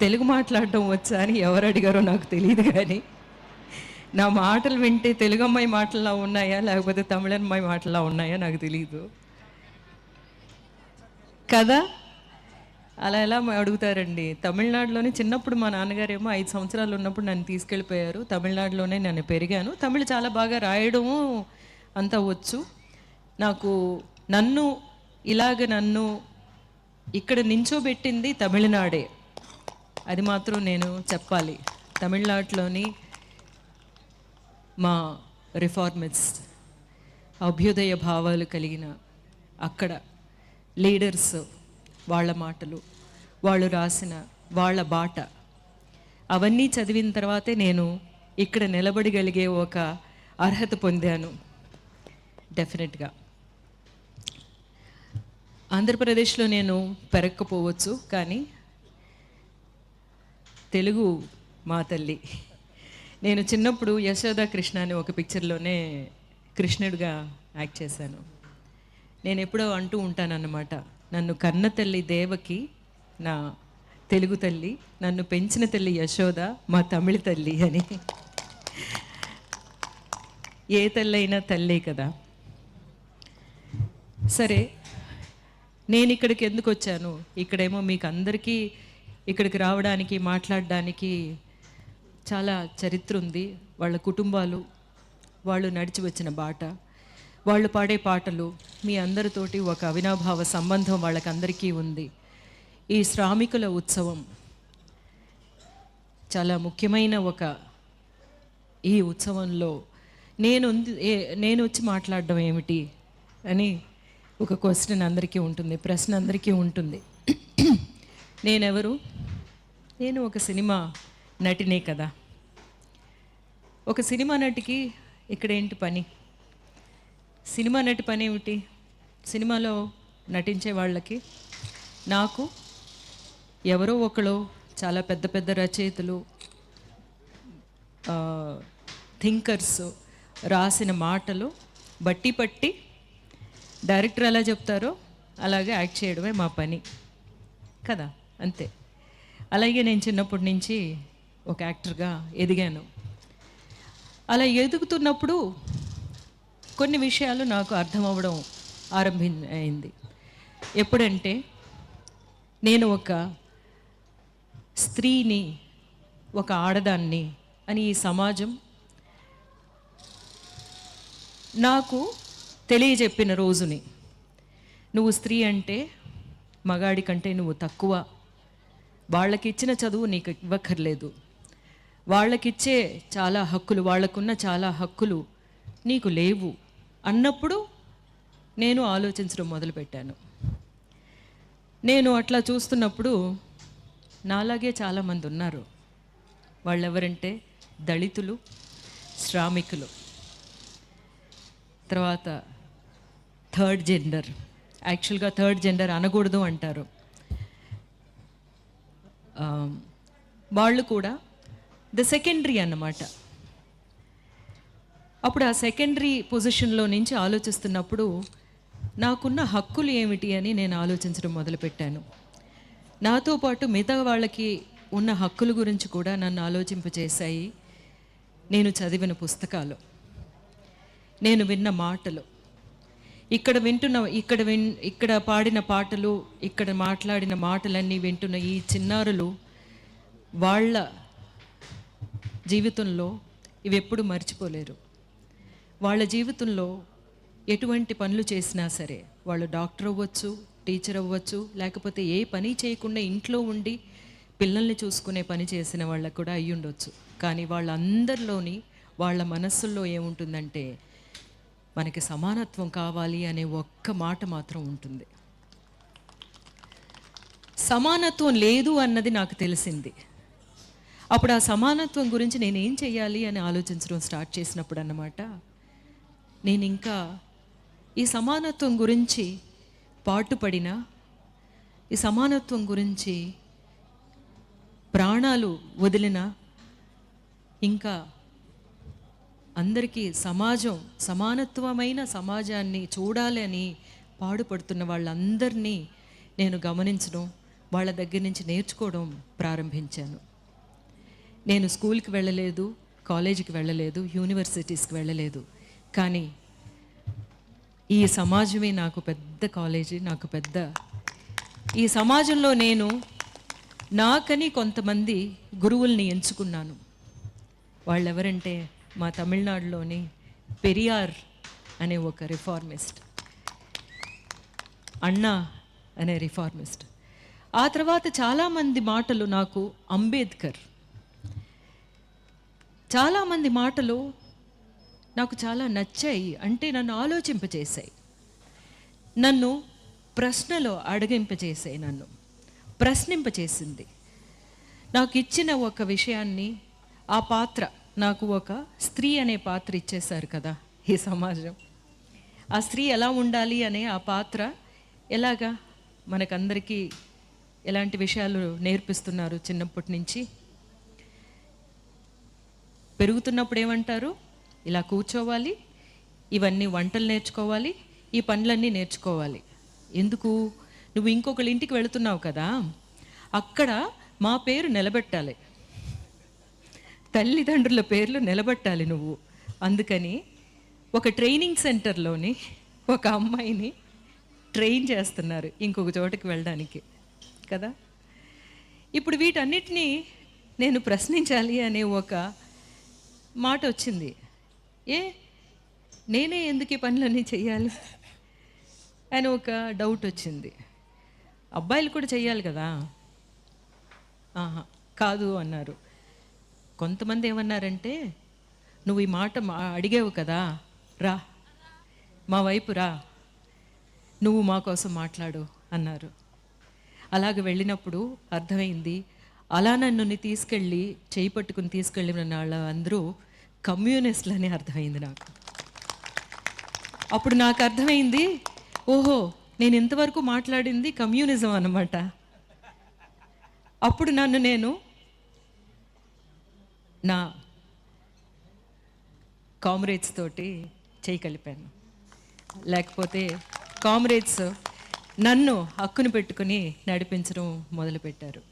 తెలుగు మాట్లాడటం వచ్చా అని ఎవరు అడిగారో నాకు తెలియదు కానీ నా మాటలు వింటే తెలుగు అమ్మాయి మాటలా ఉన్నాయా లేకపోతే తమిళ అమ్మాయి మాటలా ఉన్నాయా నాకు తెలియదు కదా? అలా ఎలా అడుగుతారండి? తమిళనాడులోనే చిన్నప్పుడు మా నాన్నగారేమో ఐదు సంవత్సరాలు ఉన్నప్పుడు నన్ను తీసుకెళ్ళిపోయారు. తమిళనాడులోనే నేను పెరిగాను. తమిళ చాలా బాగా రాయడము అంతా వచ్చు. నాకు నన్ను ఇలాగ నన్ను ఇక్కడ నించోబెట్టింది తమిళనాడే. అది మాత్రం నేను చెప్పాలి. తమిళనాడులోని మా రిఫార్మిస్ట్ అభ్యుదయ భావాలు కలిగిన అక్కడ లీడర్స్ వాళ్ళ మాటలు వాళ్ళు రాసిన వాళ్ళ బాట. అవన్నీ చదివిన తర్వాతే నేను ఇక్కడ నిలబడగలిగే ఒక అర్హత పొందాను. డెఫినెట్గా ఆంధ్రప్రదేశ్లో నేను పెరగకపోవచ్చు కానీ తెలుగు మా తల్లి. నేను చిన్నప్పుడు యశోద కృష్ణ అని ఒక పిక్చర్లోనే కృష్ణుడిగా యాక్ట్ చేశాను. నేను ఎప్పుడో అంటూ ఉంటానన్నమాట నన్ను కన్న తల్లి దేవకి నా తెలుగు తల్లి నన్ను పెంచిన తల్లి యశోద మా తమిళ తల్లి అని. ఏ తల్లి తల్లే కదా. సరే నేను ఇక్కడికి ఎందుకు వచ్చాను? ఇక్కడేమో మీకు అందరికీ ఇక్కడికి రావడానికి మాట్లాడడానికి చాలా చరిత్ర ఉంది. వాళ్ళ కుటుంబాలు వాళ్ళు నడిచి వచ్చిన బాట. వాళ్ళు పాడే పాటలు మీ అందరితోటి ఒక అవినాభావ సంబంధం వాళ్ళకందరికీ ఉంది. ఈ శ్రామికుల ఉత్సవం చాలా ముఖ్యమైన ఒక ఈ ఉత్సవంలో నేను నేను వచ్చి మాట్లాడడం ఏమిటి అని ఒక క్వశ్చన్ అందరికీ ఉంటుంది ప్రశ్న అందరికీ ఉంటుంది. నేనెవరు? నేను ఒక సినిమా నటినే కదా. ఒక సినిమా నటికి ఇక్కడ ఏంటి పని? సినిమా నటి పని ఏమిటి? సినిమాలో నటించే వాళ్ళకి నాకు ఎవరో ఒకరు చాలా పెద్ద పెద్ద రచయితలు థింకర్స్ రాసిన మాటలు బట్టి పట్టి డైరెక్టర్ ఎలా చెప్తారో అలాగే యాక్ట్ చేయడమే మా పని. కదా అంతే. అలాగే నేను చిన్నప్పటి నుంచి ఒక యాక్టర్గా ఎదిగాను. అలా ఎదుగుతున్నప్పుడు కొన్ని విషయాలు నాకు అర్థం అవ్వడం ఆరంభి అయింది ఎప్పుడంటే నేను ఒక స్త్రీని ఒక ఆడదాన్ని అని ఈ సమాజం నాకు తెలియజెప్పిన రోజుని. నువ్వు స్త్రీ అంటే మగాడి కంటే నువ్వు తక్కువ వాళ్ళకి ఇచ్చిన చదువు నీకు ఇవ్వక్కర్లేదు. వాళ్ళకిచ్చే చాలా హక్కులు వాళ్ళకున్న చాలా హక్కులు నీకు లేవు అన్నప్పుడు నేను ఆలోచించడం మొదలుపెట్టాను. నేను అట్లా చూస్తున్నప్పుడు నాలాగే చాలామంది ఉన్నారు. వాళ్ళెవరంటే దళితులు శ్రామికులు. తర్వాత థర్డ్ జెండర్. యాక్చువల్గా థర్డ్ జెండర్ అనకూడదు అంటారు. వాళ్ళు కూడా ద సెకండరీ అన్నమాట. అప్పుడు ఆ సెకండరీ పొజిషన్లో నుంచి ఆలోచిస్తున్నప్పుడు నాకున్న హక్కులు ఏమిటి అని నేను ఆలోచించడం మొదలుపెట్టాను. నాతో పాటు మిగతా వాళ్ళకి ఉన్న హక్కుల గురించి కూడా నన్ను ఆలోచింపజేశాయి. నేను చదివిన పుస్తకాలు. నేను విన్న మాటలు. ఇక్కడ వింటున్న ఇక్కడ విన్ ఇక్కడ పాడిన పాటలు ఇక్కడ మాట్లాడిన మాటలన్నీ వింటున్న ఈ చిన్నారులు వాళ్ళ జీవితంలో ఇవి ఎప్పుడు మర్చిపోలేరు. వాళ్ళ జీవితంలో ఎటువంటి పనులు చేసినా సరే వాళ్ళు డాక్టర్ అవ్వచ్చు టీచర్ అవ్వచ్చు లేకపోతే ఏ పని చేయకుండా ఇంట్లో ఉండి పిల్లల్ని చూసుకునే పని చేసిన వాళ్ళకు కూడా అయ్యుండొచ్చు. కానీ వాళ్ళందరిలోని వాళ్ళ మనస్సుల్లో ఏముంటుందంటే మనకి సమానత్వం కావాలి అనే ఒక్క మాట మాత్రం ఉంటుంది. సమానత్వం లేదు అన్నది నాకు తెలిసింది. అప్పుడు ఆ సమానత్వం గురించి నేను ఏం అని ఆలోచించడం స్టార్ట్ చేసినప్పుడు అన్నమాట నేను ఇంకా ఈ సమానత్వం గురించి పాటుపడిన ఈ సమానత్వం గురించి ప్రాణాలు వదిలిన ఇంకా అందరికీ సమాజం సమానత్వమైన సమాజాన్ని చూడాలి అని పాడుపడుతున్న వాళ్ళందరినీ నేను గమనించడం వాళ్ళ దగ్గర నుంచి నేర్చుకోవడం ప్రారంభించాను. నేను స్కూల్కి వెళ్ళలేదు కాలేజీకి వెళ్ళలేదు యూనివర్సిటీస్కి వెళ్ళలేదు. కానీ ఈ సమాజమే నాకు పెద్ద కాలేజీ నాకు పెద్ద. ఈ సమాజంలో నేను నాకని కొంతమంది గురువుల్ని ఎంచుకున్నాను. వాళ్ళెవరంటే మా తమిళనాడులోని పెరియార్ అనే ఒక రిఫార్మిస్ట్. అన్నా అనే రిఫార్మిస్ట్. ఆ తర్వాత చాలామంది మాటలు నాకు అంబేద్కర్. చాలామంది మాటలు నాకు చాలా నచ్చాయి అంటే నన్ను ఆలోచింపచేశాయి నన్ను ప్రశ్నలో అడగింపచేసాయి నన్ను ప్రశ్నింపచేసింది నాకు ఇచ్చిన ఒక విషయాన్ని ఆ పాత్ర నాకు ఒక స్త్రీ అనే పాత్ర ఇచ్చేశారు కదా ఈ సమాజం. ఆ స్త్రీ ఎలా ఉండాలి అనే ఆ పాత్ర ఎలాగా మనకందరికీ ఎలాంటి విషయాలు నేర్పిస్తున్నారు చిన్నప్పటి నుంచి? పెరుగుతున్నప్పుడు ఏమంటారు? ఇలా కూర్చోవాలి ఇవన్నీ వంటలు నేర్చుకోవాలి ఈ పనులన్నీ నేర్చుకోవాలి. ఎందుకు? నువ్వు ఇంకొకళ్ళ ఇంటికి వెళుతున్నావు కదా అక్కడ మా పేరు నిలబెట్టాలి. తల్లిదండ్రుల పేర్లు నిలబెట్టాలి నువ్వు. అందుకని ఒక ట్రైనింగ్ సెంటర్లోని ఒక అమ్మాయిని ట్రైన్ చేస్తున్నారు ఇంకొక చోటకి వెళ్ళడానికి. కదా? ఇప్పుడు వీటన్నిటినీ నేను ప్రశ్నించాలి అనే ఒక మాట వచ్చింది. ఏ? నేనే ఎందుకు ఈ పనులన్నీ చేయాలి అని ఒక డౌట్ వచ్చింది. అబ్బాయిలు కూడా చేయాలి కదా? ఆహా కాదు అన్నారు. కొంతమంది ఏమన్నారంటే నువ్వు ఈ మాట అడిగావు కదా రా మా వైపు రా నువ్వు మా కోసం మాట్లాడు అన్నారు. అలాగ వెళ్ళినప్పుడు అర్థమైంది అలా నన్ను తీసుకెళ్ళి చేయి పట్టుకుని తీసుకెళ్ళిన వాళ్ళ అందరూ కమ్యూనిస్టులని అర్థమైంది నాకు. అప్పుడు నాకు అర్థమైంది ఓహో నేను ఇంతవరకు మాట్లాడింది కమ్యూనిజం అన్నమాట. అప్పుడు నన్ను నేను నా కామ్రేడ్స్ తోటి చేయి కలిపాను. లేకపోతే కామ్రేడ్స్ నన్ను హక్కును పెట్టుకుని నడిపించడం మొదలుపెట్టారు.